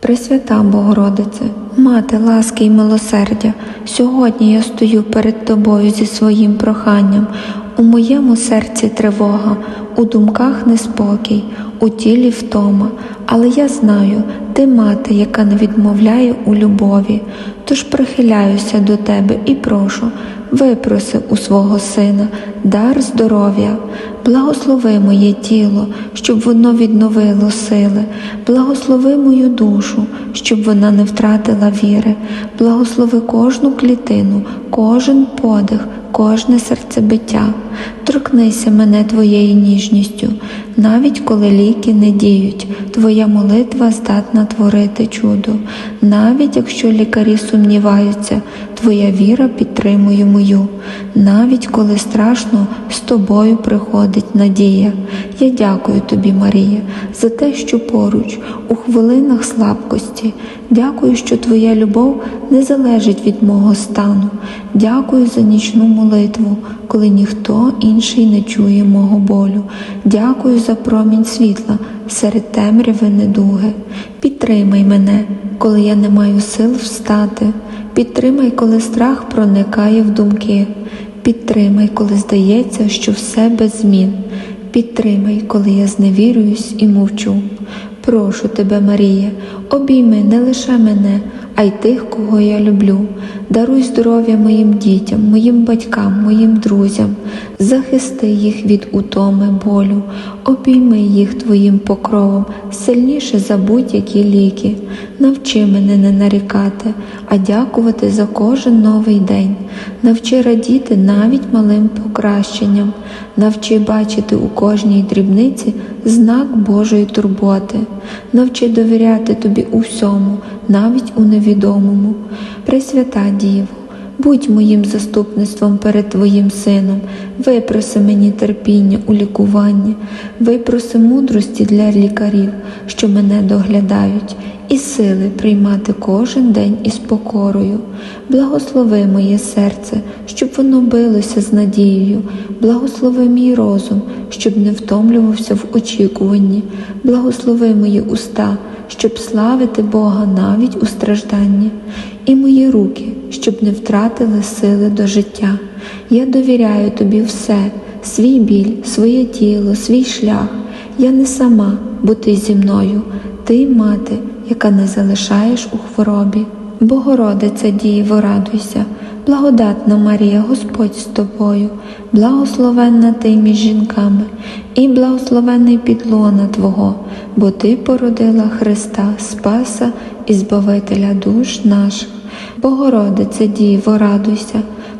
Пресвята Богородице, Мати ласки й милосердя, сьогодні я стою перед Тобою зі своїм проханням. У моєму серці тривога, у думках неспокій, у тілі втома, але я знаю, ти мати, яка не відмовляє у любові, тож прихиляюся до тебе і прошу, випроси у свого сина дар здоров'я, благослови моє тіло, щоб воно відновило сили, благослови мою душу, щоб вона не втратила віри, благослови кожну клітину, кожен подих, кожне серцебиття. Торкнися мене твоєю ніжністю, навіть коли ліки не діють, твоя молитва здатна творити чудо. Навіть якщо лікарі сумніваються, твоя віра підтримує мою. Навіть коли страшно, з тобою приходить надія. Я дякую тобі, Марія, за те, що поруч, у хвилинах слабкості. Дякую, що твоя любов не залежить від мого стану. Дякую за нічну молитву, коли ніхто інший не чує мого болю. Дякую за промінь світла серед темряви недуги. Підтримай мене, коли я не маю сил встати. Підтримай, коли страх проникає в думки. Підтримай, коли здається, що все без змін. Підтримай, коли я зневірююсь і мовчу. Прошу тебе, Марія, обійми не лише мене, а й тих, кого я люблю. Даруй здоров'я моїм дітям, моїм батькам, моїм друзям, захисти їх від утоми болю, обійми їх твоїм покровом, сильніше за будь-які ліки. Навчи мене не нарікати, а дякувати за кожен новий день. Навчи радіти навіть малим покращенням, навчи бачити у кожній дрібниці знак Божої турботи, навчи довіряти тобі у всьому, навіть у невідомому. Пресвята Діво, будь моїм заступництвом перед Твоїм сином, випроси мені терпіння у лікуванні, випроси мудрості для лікарів, що мене доглядають, і сили приймати кожен день із покорою. Благослови моє серце, щоб воно билося з надією, благослови мій розум, щоб не втомлювався в очікуванні, благослови мої уста, щоб славити Бога навіть у стражданні, і мої руки, щоб не втратили сили до життя. Я довіряю тобі все, свій біль, своє тіло, свій шлях. Я не сама, бо ти зі мною, ти мати, яка не залишаєш у хворобі. Богородиця Діво, радуйся, благодатна Марія, Господь з тобою, благословенна ти між жінками, і благословений підлона Твого, бо Ти породила Христа, Спаса і Збавителя душ наших. Богородице Діво, радуйся,